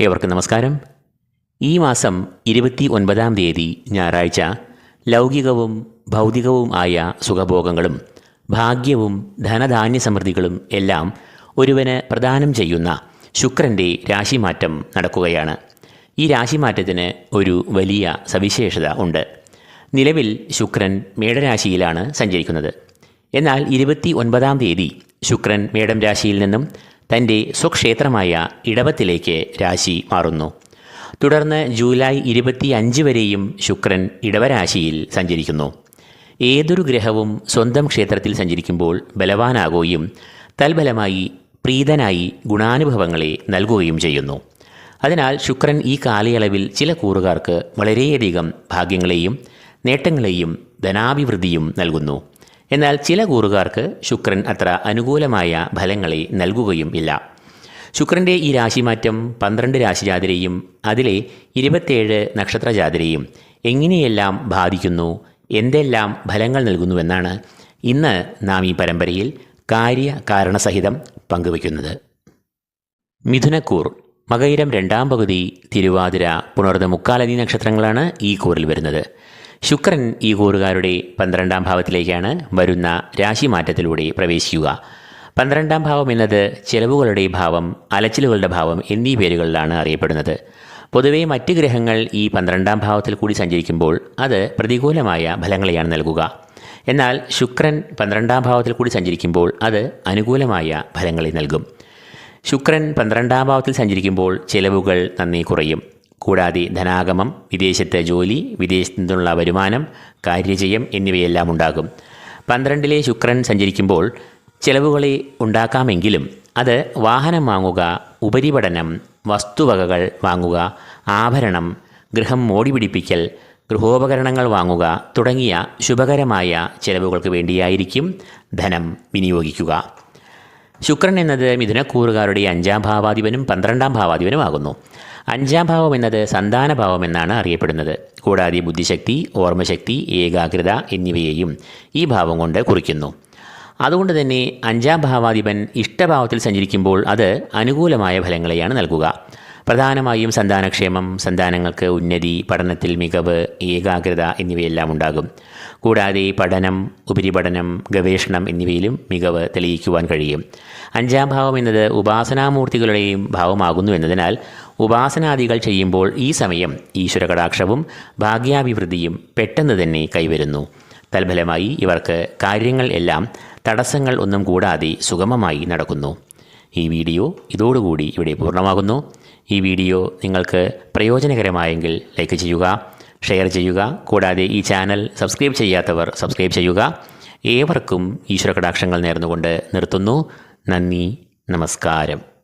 ഏവർക്കും നമസ്കാരം. ഈ മാസം ഇരുപത്തി ഒൻപതാം തീയതി ഞായറാഴ്ച ലൗകികവും ഭൗതികവും ആയ സുഖഭോഗങ്ങളും ഭാഗ്യവും ധനധാന്യ സമൃദ്ധികളും എല്ലാം ഒരുവന് പ്രദാനം ചെയ്യുന്ന ശുക്രന്റെ രാശിമാറ്റം നടക്കുകയാണ്. ഈ രാശിമാറ്റത്തിന് ഒരു വലിയ സവിശേഷത ഉണ്ട്. നിലവിൽ ശുക്രൻ മേടരാശിയിലാണ് സഞ്ചരിക്കുന്നത്. എന്നാൽ ഇരുപത്തി ഒൻപതാം തീയതി ശുക്രൻ മേടം രാശിയിൽ നിന്നും തന്റെ സ്വക്ഷേത്രമായ ഇടവത്തിലേക്ക് രാശി മാറുന്നു. തുടർന്ന് ജൂലൈ ഇരുപത്തി അഞ്ച് വരെയും ശുക്രൻ ഇടവരാശിയിൽ സഞ്ചരിക്കുന്നു. ഏതൊരു ഗ്രഹവും സ്വന്തം ക്ഷേത്രത്തിൽ സഞ്ചരിക്കുമ്പോൾ ബലവാനാകുകയും തൽബലമായി പ്രീതനായി ഗുണാനുഭവങ്ങളെ നൽകുകയും ചെയ്യുന്നു. അതിനാൽ ശുക്രൻ ഈ കാലയളവിൽ ചില കൂറുകാർക്ക് വളരെയധികം ഭാഗ്യങ്ങളെയും നേട്ടങ്ങളെയും ധനാഭിവൃദ്ധിയും നൽകുന്നു. എന്നാൽ ചില കൂറുകാർക്ക് ശുക്രൻ അത്ര അനുകൂലമായ ഫലങ്ങളെ നൽകുകയും ഇല്ല. ശുക്രന്റെ ഈ രാശിമാറ്റം പന്ത്രണ്ട് രാശിജാതിരെയും അതിലെ ഇരുപത്തേഴ് നക്ഷത്രജാതിരെയും എങ്ങനെയെല്ലാം ബാധിക്കുന്നു എന്തെല്ലാം ഫലങ്ങൾ നൽകുന്നുവെന്നാണ് ഇന്ന് നാം ഈ പരമ്പരയിൽ കാര്യ കാരണസഹിതം പങ്കുവയ്ക്കുന്നത്. മിഥുനക്കൂർ മകയിരം രണ്ടാം പകുതി തിരുവാതിര പുണർന്ന മുക്കാലതി നക്ഷത്രങ്ങളാണ് ഈ കൂറിൽ വരുന്നത്. ശുക്രൻ ഈ കൂറുകാരുടെ പന്ത്രണ്ടാം ഭാവത്തിലേക്കാണ് വരുന്ന രാശിമാറ്റത്തിലൂടെ പ്രവേശിക്കുക. പന്ത്രണ്ടാം ഭാവം എന്നത് ചെലവുകളുടെ ഭാവം അലച്ചിലുകളുടെ ഭാവം എന്നീ പേരുകളിലാണ് അറിയപ്പെടുന്നത്. പൊതുവേ മറ്റ് ഗ്രഹങ്ങൾ ഈ പന്ത്രണ്ടാം ഭാവത്തിൽ കൂടി സഞ്ചരിക്കുമ്പോൾ അത് പ്രതികൂലമായ ഫലങ്ങളെയാണ് നൽകുക. എന്നാൽ ശുക്രൻ പന്ത്രണ്ടാം ഭാവത്തിൽ കൂടി സഞ്ചരിക്കുമ്പോൾ അത് അനുകൂലമായ ഫലങ്ങളെ നൽകും. ശുക്രൻ പന്ത്രണ്ടാം ഭാവത്തിൽ സഞ്ചരിക്കുമ്പോൾ ചെലവുകൾ നന്ദി കുറയും. കൂടാതെ ധനാഗമം വിദേശത്തെ ജോലി വിദേശത്തു നിന്നുള്ള വരുമാനം കാര്യജയം എന്നിവയെല്ലാം ഉണ്ടാകും. പന്ത്രണ്ടിലെ ശുക്രൻ സഞ്ചരിക്കുമ്പോൾ ചെലവുകളെ ഉണ്ടാക്കാമെങ്കിലും അത് വാഹനം വാങ്ങുക ഉപരിപഠനം വസ്തുവകകൾ വാങ്ങുക ആഭരണം ഗൃഹം മോടിപിടിപ്പിക്കൽ ഗൃഹോപകരണങ്ങൾ വാങ്ങുക തുടങ്ങിയ ശുഭകരമായ ചെലവുകൾക്ക് വേണ്ടിയായിരിക്കും ധനം വിനിയോഗിക്കുക. ശുക്രൻ എന്നത് മിഥുനക്കൂറുകാരുടെ അഞ്ചാം ഭാവാധിപനും പന്ത്രണ്ടാം ഭാവാധിപനുമാകുന്നു. അഞ്ചാം ഭാവം എന്നത് സന്താന ഭാവം എന്നാണ് അറിയപ്പെടുന്നത്. കൂടാതെ ബുദ്ധിശക്തി ഓർമ്മശക്തി ഏകാഗ്രത എന്നിവയെയും ഈ ഭാവം കൊണ്ട് കുറിക്കുന്നു. അതുകൊണ്ട് തന്നെ അഞ്ചാം ഭാവാധിപൻ ഇഷ്ടഭാവത്തിൽ സഞ്ചരിക്കുമ്പോൾ അത് അനുകൂലമായ ഫലങ്ങളെയാണ് നൽകുക. പ്രധാനമായും സന്താനക്ഷേമം സന്താനങ്ങൾക്ക് ഉന്നതി പഠനത്തിൽ മികവ് ഏകാഗ്രത എന്നിവയെല്ലാം ഉണ്ടാകും. കൂടാതെ പഠനം ഉപരിപഠനം ഗവേഷണം എന്നിവയിലും മികവ് തെളിയിക്കുവാൻ കഴിയും. അഞ്ചാം ഭാവം എന്നത് ഉപാസനാമൂർത്തികളുടെയും ഭാവമാകുന്നു എന്നതിനാൽ ഉപാസനാദികൾ ചെയ്യുമ്പോൾ ഈ സമയം ഈശ്വരകടാക്ഷവും ഭാഗ്യാഭിവൃദ്ധിയും പെട്ടെന്ന് തന്നെ കൈവരുന്നു. തൽഫലമായി ഇവർക്ക് കാര്യങ്ങൾ എല്ലാം തടസ്സങ്ങൾ ഒന്നും കൂടാതെ സുഗമമായി നടക്കുന്നു. ഈ വീഡിയോ ഇതോടുകൂടി ഇവിടെ പൂർണമാകുന്നു. ഈ വീഡിയോ നിങ്ങൾക്ക് പ്രയോജനകരമായെങ്കിൽ ലൈക്ക് ചെയ്യുക ഷെയർ ചെയ്യുക കൂടാതെ ഈ ചാനൽ സബ്സ്ക്രൈബ് ചെയ്യാത്തവർ സബ്സ്ക്രൈബ് ചെയ്യുക. ഏവർക്കും ഈശ്വര കടാക്ഷങ്ങൾ നേർന്നുകൊണ്ട് നിർത്തുന്നു. നന്ദി നമസ്കാരം.